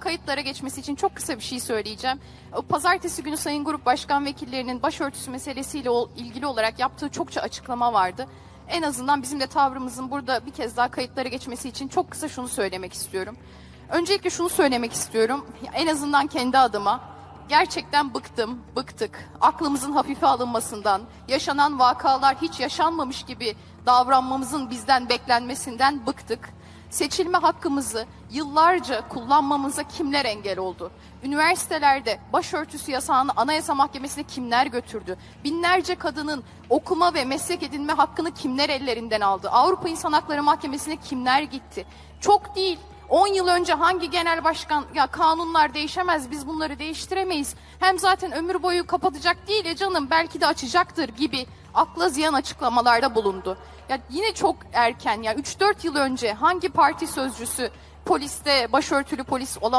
kayıtlara geçmesi için çok kısa bir şey söyleyeceğim. Pazartesi günü Sayın Grup Başkan Vekillerinin başörtüsü meselesiyle ilgili olarak yaptığı çokça açıklama vardı. En azından bizim de tavrımızın burada bir kez daha kayıtlara geçmesi için çok kısa şunu söylemek istiyorum. Öncelikle şunu söylemek istiyorum. En azından kendi adıma. Gerçekten bıktım, bıktık. Aklımızın hafife alınmasından, yaşanan vakalar hiç yaşanmamış gibi davranmamızın bizden beklenmesinden bıktık. Seçilme hakkımızı yıllarca kullanmamıza kimler engel oldu? Üniversitelerde başörtüsü yasağını Anayasa Mahkemesi'ne kimler götürdü? Binlerce kadının okuma ve meslek edinme hakkını kimler ellerinden aldı? Avrupa İnsan Hakları Mahkemesi'ne kimler gitti? Çok değil. 10 yıl önce hangi genel başkan ya kanunlar değişemez biz bunları değiştiremeyiz. Hem zaten ömür boyu kapatacak değil ya canım belki de açacaktır gibi akla ziyan açıklamalarda bulundu. Ya yine çok erken ya 3-4 yıl önce hangi parti sözcüsü poliste başörtülü polis olan